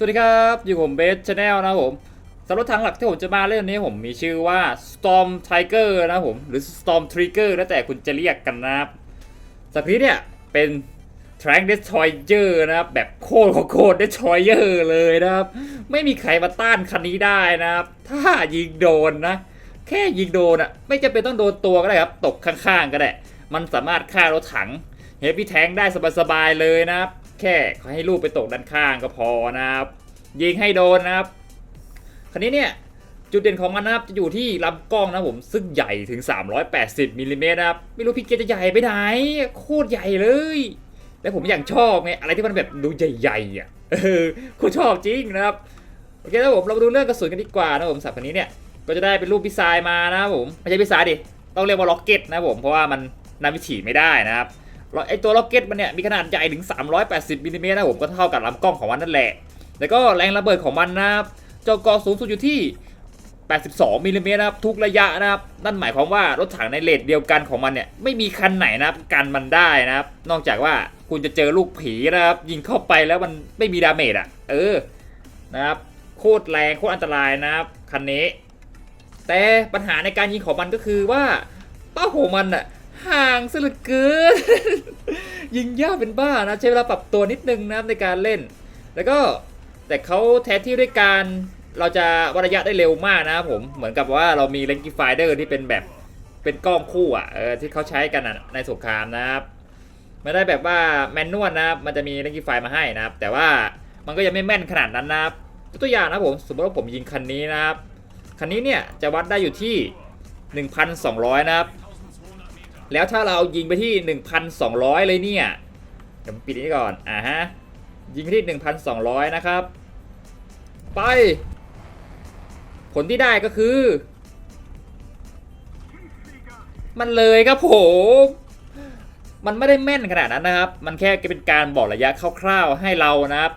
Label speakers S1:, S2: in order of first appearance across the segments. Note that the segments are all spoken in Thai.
S1: สวัสดีครับ อยู่ผมเบสชาแนลนะผมสำหรับทางหลักที่ผมจะมาเล่นวันนี้ผมมีชื่อว่า Storm Tiger นะผม หรือ Storm Trigger แล้วแต่คุณจะเรียกกันนะครับสัตว์นี้เนี่ยเป็น Tank Destroyer นะครับแบบโคตรโคตร Destroyer เลยนะครับ ไม่มีใครมาต้านคันนี้ได้นะครับ ถ้ายิงโดนนะ แค่ยิงโดนอะไม่จำเป็นต้องโดนตัวก็ได้ครับ ตกข้างๆก็ได้ มันสามารถฆ่ารถถังเฮฟวี่แทงได้สบายๆเลยนะครับ แค่ขอให้ลูกไปตกด้านข้างก็พอนะครับ ยิงให้โดนนะครับคันนี้เนี่ยจุดเด่นของมันนะครับจะอยู่ที่ลำกล้องนะผมซึ่งใหญ่ถึง 380มิลลิเมตรนะครับไม่รู้พี่เกย์จะใหญ่ไปไหนโคตรใหญ่เลย แต่ผมอย่างชอบไงอะไรที่มันแบบดูใหญ่ๆอะเออโคตรชอบจริงนะครับโอเคนะผมเรามาดูเรื่องกระสุนกันดีกว่านะผมสับคันนี้เนี่ยก็จะได้เป็นรูปพิซายมานะครับผมไม่ใช่พิซายดิต้องเรียกว่าล็อกเก็ตนะผมเพราะว่ามันนำวิถีไม่ได้นะครับ ไอตัวล็อกเก็ตมันเนี่ยมีขนาดใหญ่ถึง 380มิลลิเมตรนะผมก็เท่ากับลำกล้องของมันนั่นแหละ แล้วก็แรงระเบิดของมันนะครับจอกอสูงสุดอยู่ที่ 82มิลลิเมตรนะครับทุกระยะนะครับนั่นหมายความว่ารถถังในเลทเดียวกันของมันเนี่ยไม่มีคันไหนนะครับกันมันได้นะครับ นอกจากว่าคุณจะเจอลูกผีนะครับยิงเข้าไปแล้วมันไม่มีดาเมจอะ เออนะครับโคตรแรงโคตรอันตรายนะครับคันนี้ แต่ปัญหาในการยิงของมันก็คือว่าเป้าของมันอะ ห่างซะเหลือเกิน ยิงยากเป็นบ้านะ ใช้เวลาปรับตัวนิดนึงนะครับในการเล่น แล้วก็แต่เขาแทนที่ด้วยการเราจะวัดระยะได้เร็วมากนะครับผมเหมือนกับว่าเรามีเลนกิฟายเดอร์ที่เป็นแบบเป็นกล้องคู่อะเออที่เขาใช้กันในสงครามนะครับไม่ได้แบบว่าแมนนวลนะครับมันจะมีเลนกิฟายมาให้นะครับ แต่ว่ามันก็ยังไม่แม่นขนาดนั้นนะครับตัวอย่างนะผมสมมติว่าผมยิงคันนี้นะครับคันนี้เนี่ยจะวัดได้อยู่ที่ 1,200 นะครับ แล้วถ้าเรายิงไปที่ 1,200 เลยเนี่ยเดี๋ยวปิดนนี้ก่อนอ่าฮะยิงไปที่ 1,200 นะครับ ไป ผลที่ได้ก็คือ มันเลยครับผมมันไม่ได้แม่นขนาดนั้นนะครับ มันแค่เป็นการบอกระยะคร่าวๆให้เรานะครับ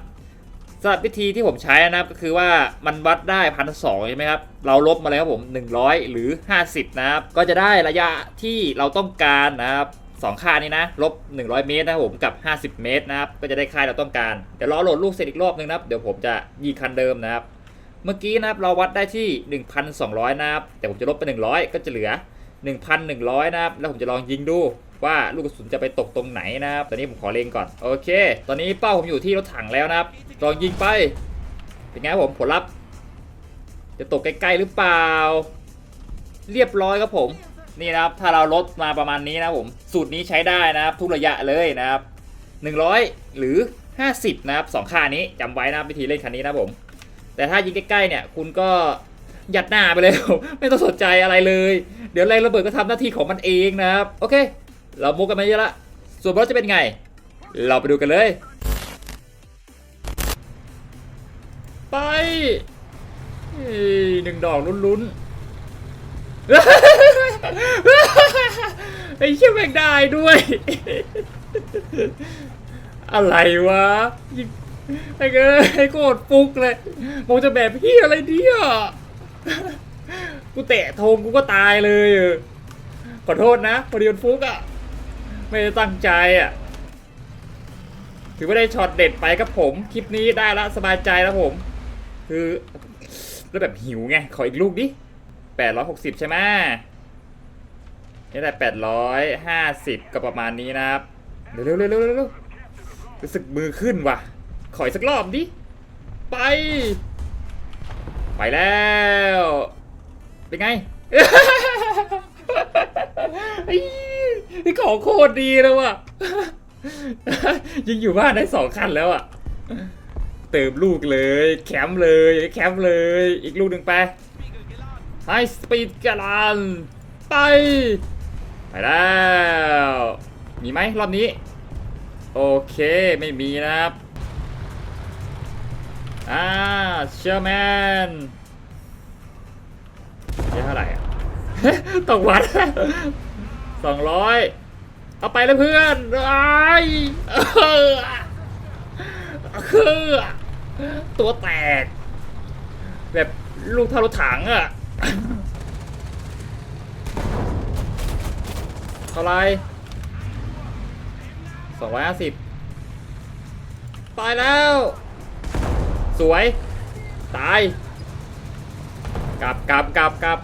S1: สำหรับวิธีที่ผมใช้นะครับก็คือว่ามันวัดได้พันสองใช่ไหมครับ เราลบมาแล้วครับผม 100 หรือ 50 นะครับ ก็จะได้ระยะที่เราต้องการนะครับสองค่านี้นะลบ 100 เมตรนะครับผมกับ 50 เมตรนะครับ ก็จะได้ค่าเราต้องการ เดี๋ยวรอโหลดลูกเสร็จอีกรอบนึงนะครับ เดี๋ยวผมจะยิงคันเดิมนะครับ เมื่อกี้นะครับเราวัดได้ที่ 1,200 นะครับแต่ผมจะลบไป 100 ก็จะเหลือ 1,100 นะครับ แล้วผมจะลองยิงดู ว่าลูกกระสุนจะไปตกตรงไหนนะครับตอนนี้ผมขอเล็งก่อนโอเค ตอนนี้เป้าผมอยู่ที่รถถังแล้วนะครับลองยิงไป เป็นไงผมผลลัพธ์จะตกใกล้ๆหรือเปล่า เรียบร้อยครับผมนี่นะครับถ้าเราลดมาประมาณนี้นะผมสูตรนี้ใช้ได้นะครับทุกระยะเลยนะครับ 100 หรือ 50 นะครับสองค่านี้จำไว้นะครับวิธีเล่นคันนี้นะผม แต่ถ้ายิงใกล้ๆเนี่ยคุณก็ยัดหน้าไปเลย ไม่ต้องสนใจอะไรเลย เดี๋ยวแรงระเบิดก็ทำหน้าที่ของมันเองนะครับ โอเค เรามุกกันมาเยอะละส่วนรถจะเป็นไง เราไปดูกันเลย ไปหนึ่งดอกลุ้นๆไอ้เชี่ยแม่งได้ด้วย อะไรวะไอ้เอ้ไอ้โคตรฟุกเลยมองจะแบบพี่อะไรเนี่ยกูเตะโทงกูก็ตายเลย ขอโทษนะพอดีมันฟุกอะ ไม่ได้ตั้งใจอะ ถือว่าได้ช็อตเด็ดไปครับผม คลิปนี้ได้ละสบายใจแล้วผม คือแล้วแบบหิวไง ขออีกลูกดิแปดร้อยหกสิบใช่ไหมนี่ได้แปดร้อยห้าสิบก็ประมาณนี้นะครับเร็วเร็วเร็วเร็วเร็วรู้สึกมือขึ้นว่ะ ขออีกสักรอบดิ ไป ไปแล้ว เป็นไง ไอ้ไอ้ของโคตรดีแล้วว่ะ ยิงอยู่บ้านได้สองคันแล้วอะ เติมลูกเลย แคมป์เลยแคมป์เลย อีกลูกหนึ่งไปไฮสปีดกาลันไป ไปแล้ว มีไหมรอบนี้ โอเคไม่มีนะครับอ่าเชอร์แมนเยอะเท่าไหร่อะตกวัด สองร้อยเอาไปแล้วเพื่อนไอ้ายคือตัวแตก แบบลูกเท่ารถถังอะเท่าไรสองร้อยห้าสิบตายแล้วสสวย ตาย กลับกลับกลับกลับ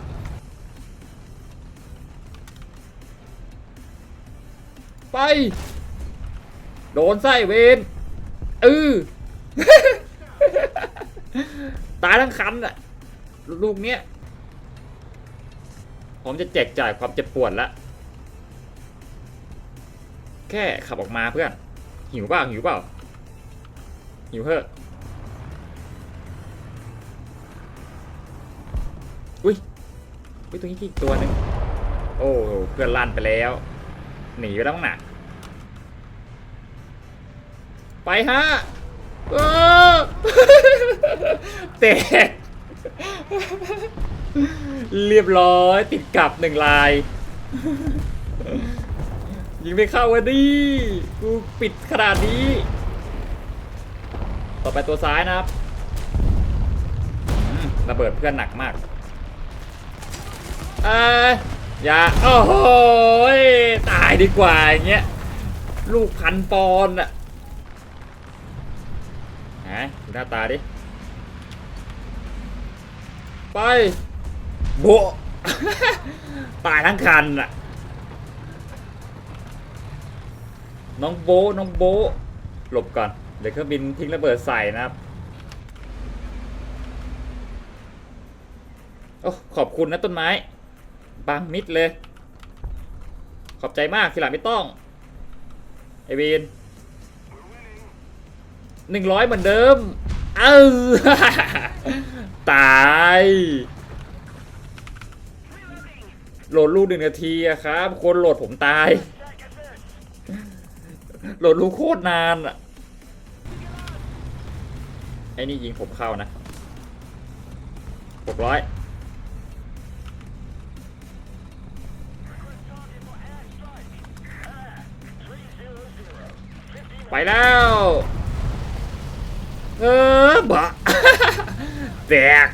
S1: ไป โดนไส้เวนเออตายทั้งคันอะลูกเนี้ย ผมจะแจกจ่ายความเจ็บปวดละ แค่ขับออกมาเพื่อน หิวเปล่าหิวเปล่า หิวเถอะอุ้ยอุ้ยตรงนี้อีกตัวหนึ่งโอ้ เพื่อนลั่นไปแล้ว หนีไปแล้วมั้งน่ะ ไปฮะเตกเรียบร้อยติดกลับหนึ่งลาย ยิงไม่เข้าวะดิกูปิดขนาดนี้ ต่อไปตัวซ้ายนะครับระเบิดเพื่อนหนักมาก เอ้ย อย่าโอ้โหตายดีกว่าอย่างเงี้ยลูกพันปอนอะไหนดูหน้าตาดิ ไปโบตายทั้งคันอะน้องโบน้องโบหลบก่อน เดี๋ยวเครื่องบินทิ้งระเบิดใส่นะครับโอ้ขอบคุณนะต้นไม้ บางมิดเลย ขอบใจมากทีหลังไม่ต้อง ไอวีนหนึ่งร้อยเหมือนเดิม เออตาย โหลดลูกหนึ่งนาทีอะครับ คนโหลดผมตาย โหลดลูกโคตรนานอะไอ้นี่ยิงผมเข้านะหกร้อย แล้วเออบะแตก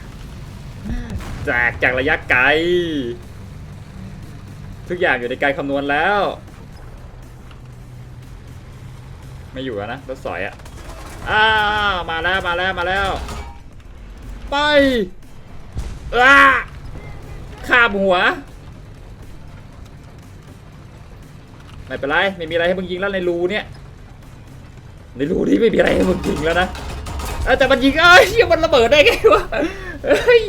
S1: แตกจากระยะไกล ทุกอย่างอยู่ในการคำนวณแล้ว ไม่อยู่แล้วนะรถสอยอะอ้ามาแล้วมาแล้วมาแล้ว ไปอ้าข้ามหัว ไม่เป็นไร ไม่มีอะไรให้มึงยิงแล้วในรูเนี่ย ในรูนี้ไม่มีอะไรให้มึงยิงแล้วนะแต่มันยิงเอ้ยเหี้ยมันระเบิดได้ไงวะเฮ้ย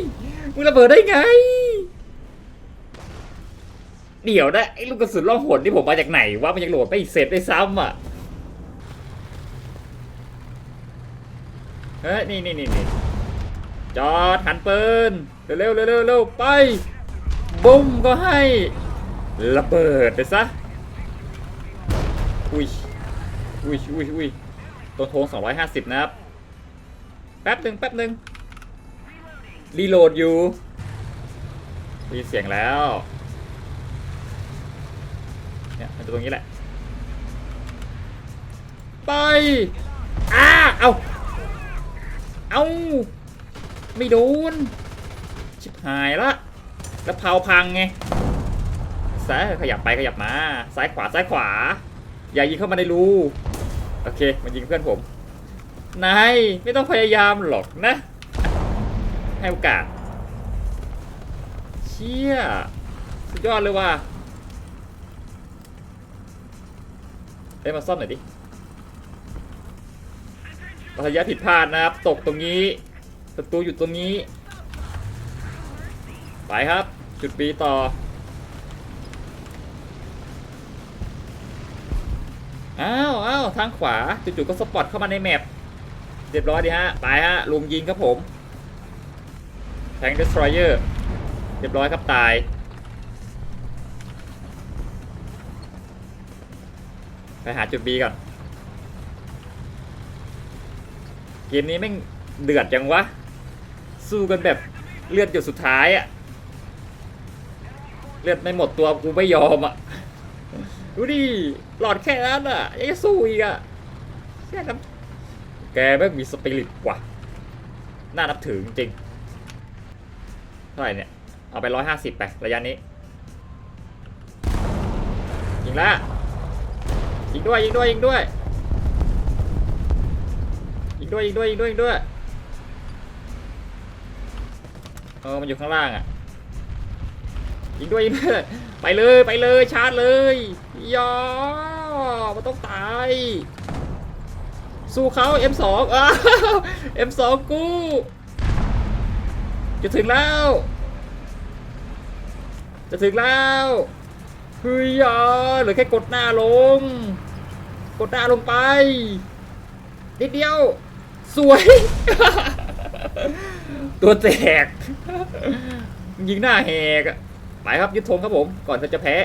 S1: มึงระเบิดได้ไง เดี๋ยวนะไอ้ลูกกระสุนล่องหนนี่ผมมาจากไหนวะมันยังโหลดไม่เสร็จได้ซ้ำอะเฮ้ยนี่นี่นี่นจอดหันปืนเร็วเร็วเร็วเร็วเร็วไปบุ้มก็ให้ระเบิดไปซะอุ้ยอุ้ยอุ้ยอุ้ย ตัวโทง250 นะครับ แป๊บหนึ่งแป๊บหนึ่งรีโหลดอยู่มีเสียงแล้ว เนี่ยมันจะตรงนี้แหละ ไป อ้า เอาเอาไม่โดน ชิบหายละ แล้วเพาพังไงซ้ายขยับไปขยับมา ซ้ายขวาซ้ายขวา อย่ายิงเข้ามาในรู โอเค มันยิงเพื่อนผม นาย ไม่ต้องพยายามหรอกนะ ให้โอกาส เชี่ย สุดยอดเลยว่ะเอ้ยมาซ่อมหน่อยดิระยะผิดพลาดนะครับ ตกตรงนี้ประตูอยู่ตรงนี้ ไปครับ จุดบีต่อ อ้าวอ้าวทางขวาจู่ๆก็สปอตเข้ามาในแมปเรียบร้อยดีฮะไปฮะลุมยิงครับผมแทง d ดส t ร o เ e อร์เรียบร้อยครับตาย ไปหาจุด B ก่อน เกมนี้แม่งเดือดจังวะ สู้กันแบบเลือดหยดสุดท้ายอะเลือดไม่หมดตัวกูไม่ยอมอะ ดูดิ หลอดแค่นั้นอะยังจะสู้อีกอะแค่นั้นแกแม่งมีสปิริตกว่า น่านับถือจริงเท่าไหร่เนี่ย เอาไปร้อยห้าสิบไประยะนี้ยิงละยิงด้วยยิงด้วยยิงด้วยยิงด้วยยิงด้วยยิงด้วยยิงด้วยเออมันอยู่ข้างล่างอะ ยิงด้วยยิงด้วยไปเลยไปเลยชาร์จเลยยอมันต้องตาย สู้เขา M2 อ้าว M2 กูจะถึงแล้ว จะถึงแล้วเฮ้ยอหลือแค่กดหน้าลง กดหน้าลงไป นิดเดียว สวย ตัวแตกยิงหน้าแหกอะ ไปครับยึดธงครับผม ก่อนจะแพ้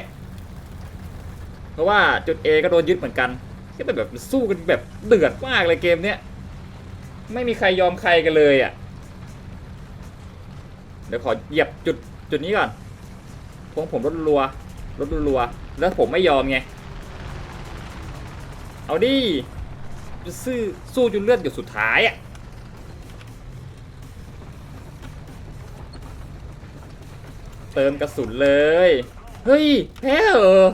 S1: เพราะว่าจุด A ก็โดนยึดเหมือนกันก็เป็นแบบสู้กันแบบเดือดมากเลยเกมเนี้ยไม่มีใครยอมใครกันเลยอะเดี๋ยวขอเหยียบจุดจุดนี้ก่อนพวงผมรถรัวรถรัวแล้วผมไม่ยอมไง เอาดิจะสู้สู้จนเลือดหยดสุดท้ายอะ ติมกระสุนเลย เฮ้ยแพ้เหรอ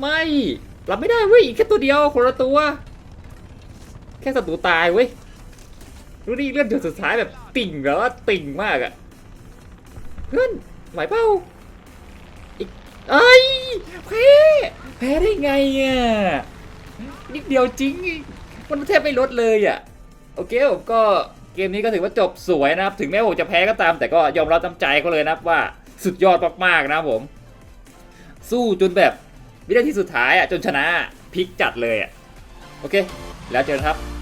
S1: ไม่รับไม่ได้เว้ยอีกแค่ตัวเดียวคนละตัว แค่ศัตรูตายเว้ยดูดิเลือดหยดสุดท้ายแบบติ่งแล้วอติ่งมากอะเพื่อนไหวเปล่าอีกเอ้ยแพ้แพ้ได้ไงอะนิดเดียวจริง มันแทบไม่ลดเลยอะโอเคผมก็ เกมนี้ก็ถือว่าจบสวยนะครับ ถึงแม้ผมจะแพ้ก็ตาม แต่ก็ยอมรับน้ำใจเขาเลยนะครับว่าสุดยอดมากๆนะผม สู้จนแบบวินาทีสุดท้ายอะจนชนะพลิกจัดเลยอะโอเค แล้วเจอกันครับ